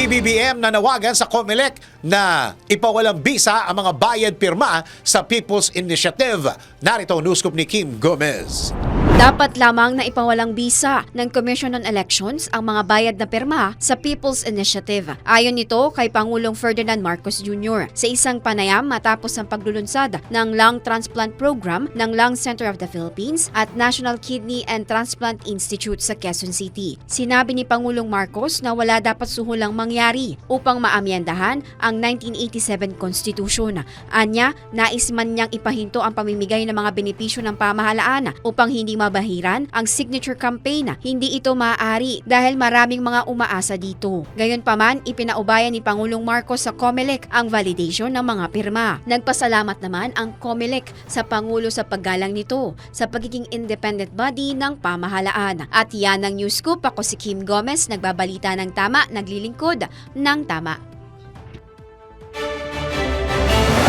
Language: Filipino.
PBBM nanawagan sa COMELEC na ipawalang bisa ang mga bayad pirma sa People's Initiative. Narito ang news scoop ni Kim Gomez. Dapat lamang na ipawalang bisa ng Commission on Elections ang mga bayad na pirma sa People's Initiative. Ayon nito kay Pangulong Ferdinand Marcos Jr. sa isang panayam matapos ang paglulunsad ng Lung Transplant Program ng Lung Center of the Philippines at National Kidney and Transplant Institute sa Quezon City. Sinabi ni Pangulong Marcos na wala dapat suhulang mangyari upang maamyendahan ang 1987 Constitution. Anya, nais man niyang ipahinto ang pamimigay ng mga benepisyo ng pamahalaan upang hindi mabahiran ang signature campaign. Hindi ito maaari dahil maraming mga umaasa dito. Gayunpaman, ipinaubayan ni Pangulong Marcos sa COMELEC ang validation ng mga pirma. Nagpasalamat naman ang COMELEC sa Pangulo sa paggalang nito sa pagiging independent body ng pamahalaan. At yan ang news scoop. Ako si Kim Gomez, nagbabalita ng tama, naglilingkod ng tama.